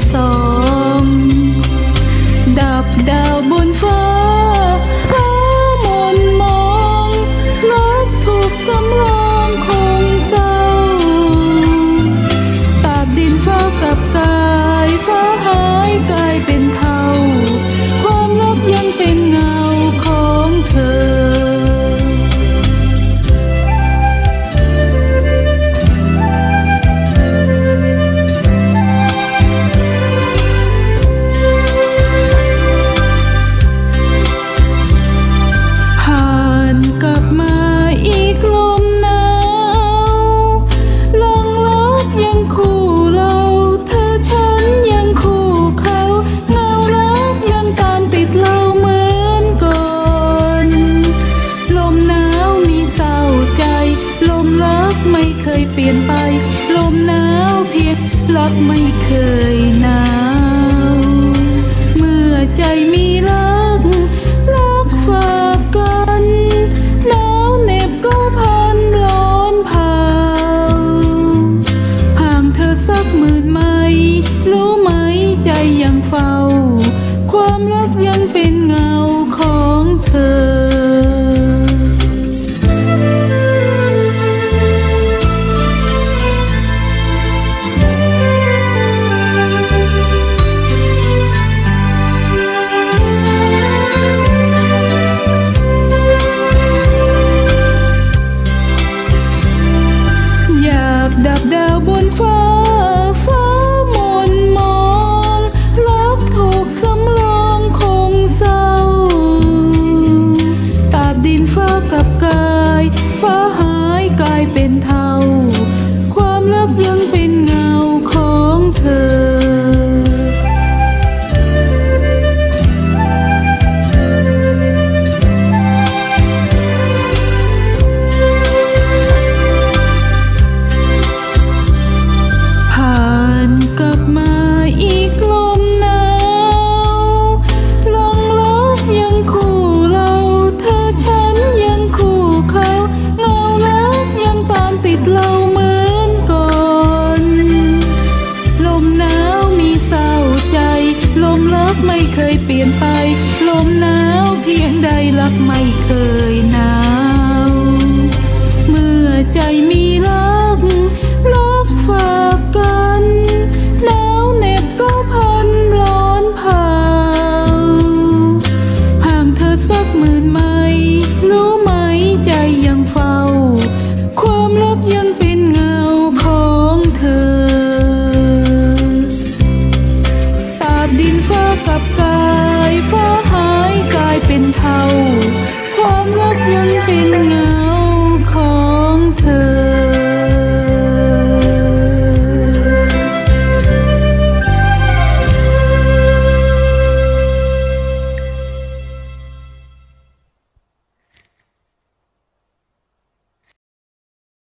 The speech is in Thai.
I'm. กไม่เคยเปลี่ยนไป ลมหนาวเพียงใดรักไม่เคยหนาว เมื่อใจมีรักรักฝากกันหนาวเหน็บก็พันร้อนเผาห่างเธอสักหมื่นไมล์รู้ไหมใจยังเฝ้า ความลับยัง